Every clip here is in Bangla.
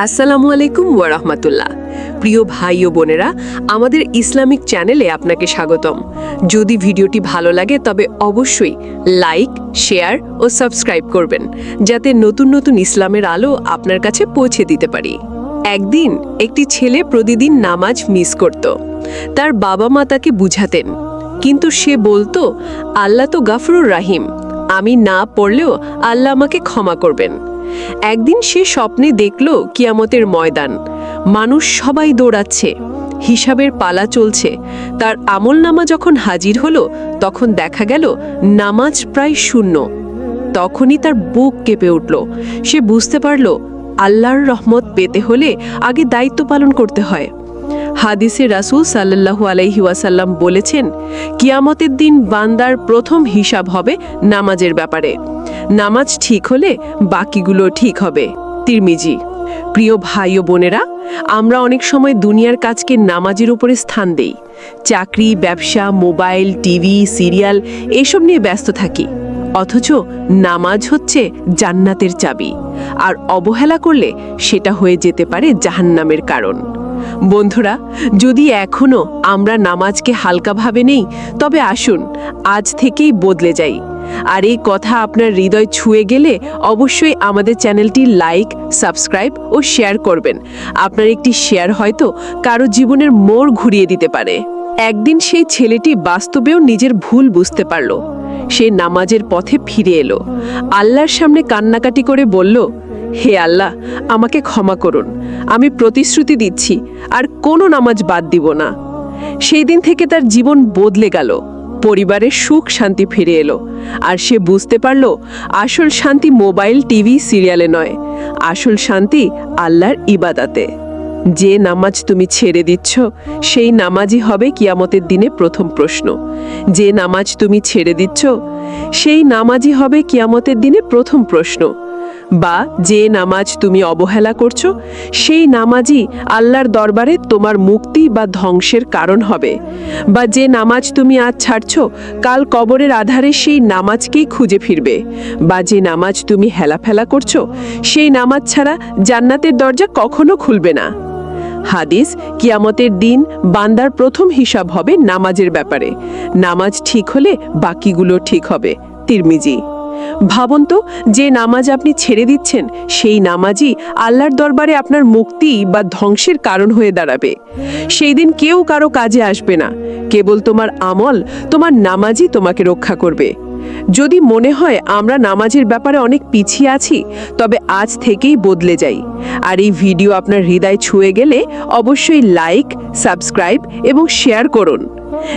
আসসালামু আলাইকুম ওয়ারহমাতুল্লাহ প্রিয় ভাই ও বোনেরা, আমাদের ইসলামিক চ্যানেলে আপনাকে স্বাগতম। যদি ভিডিওটি ভালো লাগে, তবে অবশ্যই লাইক, শেয়ার ও সাবস্ক্রাইব করবেন, যাতে নতুন নতুন ইসলামের আলো আপনার কাছে পৌঁছে দিতে পারি। একদিন একটি ছেলে প্রতিদিন নামাজ মিস করত। তার বাবা মা তাকে বুঝাতেন, কিন্তু সে বলতো, আল্লাহ তো গাফরুর রাহিম। আমি না পড়লেও আল্লাহ আমাকে ক্ষমা করবেন। একদিন সে স্বপ্নে দেখল কিয়ামতের ময়দান। মানুষ সবাই দৌড়াচ্ছে। হিসাবের পালা চলছে। তার আমলনামা যখন হাজির হলো, তখন দেখা গেল নামাজ প্রায় শূন্য। তখনই তার বুক কেঁপে উঠল। সে বুঝতে পারল, আল্লাহর রহমত পেতে হলে আগে দায়িত্ব পালন করতে হয়। হাদিসে রাসূল সাল্লাল্লাহু আলাইহি বলেছেন, কিয়ামতের দিন বান্দার প্রথম হিসাব হবে নামাজের ব্যাপারে। নামাজ ঠিক হলে বাকিগুলো ঠিক হবে। তিরমিজি, প্রিয় ভাই ও বোনেরা, আমরা অনেক সময় দুনিয়ার কাজকে নামাজের উপরে স্থান দেই। চাকরি, ব্যবসা, মোবাইল, টিভি, সিরিয়াল, এসব নিয়ে ব্যস্ত থাকি। অথচ নামাজ হচ্ছে জান্নাতের চাবি। আর অবহেলা করলে সেটা হয়ে যেতে পারে জাহান্নামের কারণ। বন্ধুরা, যদি এখনও আমরা নামাজকে হালকাভাবে নেই, তবে আসুন, আজ থেকেই বদলে যাই। আর এই কথা আপনার হৃদয় ছুঁয়ে গেলে অবশ্যই আমাদের চ্যানেলটি লাইক, সাবস্ক্রাইব ও শেয়ার করবেন। আপনার একটি শেয়ার হয়তো কারও জীবনের মোড় ঘুরিয়ে দিতে পারে। একদিন সেই ছেলেটি বাস্তবেও নিজের ভুল বুঝতে পারল। সে নামাজের পথে ফিরে এলো। আল্লাহর সামনে কান্নাকাটি করে বলল হে আল্লাহ, আমাকে ক্ষমা করুন। আমি প্রতিশ্রুতি দিচ্ছি, আর কোনো নামাজ বাদ দিব না। সেই দিন থেকে তার জীবন বদলে গেল। পরিবারের সুখ শান্তি ফিরে এলো। আর সে বুঝতে পারল, আসল শান্তি মোবাইল, টিভি, সিরিয়ালে নয়। আসল শান্তি আল্লাহর ইবাদাতে। যে নামাজ তুমি ছেড়ে দিচ্ছ, সেই নামাজই হবে কিয়ামতের দিনে প্রথম প্রশ্ন। যে নামাজ তুমি ছেড়ে দিচ্ছ, সেই নামাজই হবে কিয়ামতের দিনে প্রথম প্রশ্ন। বা যে নামাজ তুমি অবহেলা করছ, সেই নামাজই আল্লাহর দরবারে তোমার মুক্তি বা ধ্বংসের কারণ হবে। বা যে নামাজ তুমি আজ ছাড়ছ, কাল কবরের আধারে সেই নামাজকেই খুঁজে ফিরবে। বা যে নামাজ তুমি হেলাফেলা করছ, সেই নামাজ ছাড়া জান্নাতের দরজা কখনো খুলবে না। হাদিস, কিয়ামতের দিন বান্দার প্রথম হিসাব হবে নামাজের ব্যাপারে। নামাজ ঠিক হলে বাকিগুলো ঠিক হবে। তিরমিজি। ভাবুন তো, যে নামাজ আপনি ছেড়ে দিচ্ছেন, সেই নামাজই আল্লাহর দরবারে আপনার মুক্তি বা ধ্বংসের কারণ হয়ে দাঁড়াবে। সেই দিন কেউ কারও কাজে আসবে না। কেবল তোমার আমল, তোমার নামাজই তোমাকে রক্ষা করবে। যদি মনে হয় আমরা নামাজের ব্যাপারে অনেক পিছিয়ে আছি, তবে আজ থেকেই বদলে যাই। আর এই ভিডিও আপনার হৃদয় ছুঁয়ে গেলে অবশ্যই লাইক, সাবস্ক্রাইব এবং শেয়ার করুন।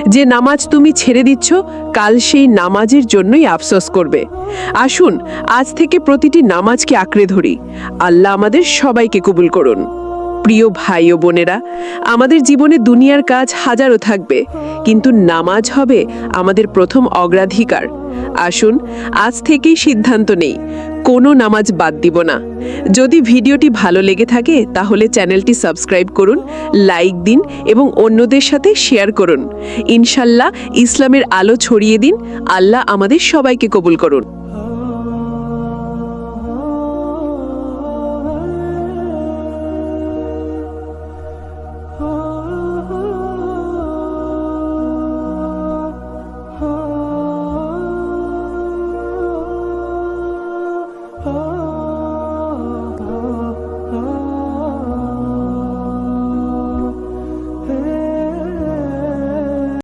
যে নামাজ তুমি ছেড়ে দিচ্ছ, কাল সেই নামাজের জন্যই আফসোস করবে। আসুন, আজ থেকে প্রতিটি নামাজকে আঁকড়ে ধরি। আল্লাহ আমাদের সবাইকে কবুল করুন। প্রিয় ভাই ও বোনেরা, আমাদের জীবনে দুনিয়ার কাজ হাজারো থাকবে, কিন্তু নামাজ হবে আমাদের প্রথম অগ্রাধিকার। আসুন, আজ থেকেই সিদ্ধান্ত নেই, কোনো নামাজ বাদ দিব না। যদি ভিডিওটি ভালো লেগে থাকে, তাহলে চ্যানেলটি সাবস্ক্রাইব করুন, লাইক দিন এবং অন্যদের সাথে শেয়ার করুন। ইনশাল্লাহ ইসলামের আলো ছড়িয়ে দিন, আল্লাহ আমাদের সবাইকে কবুল করুন।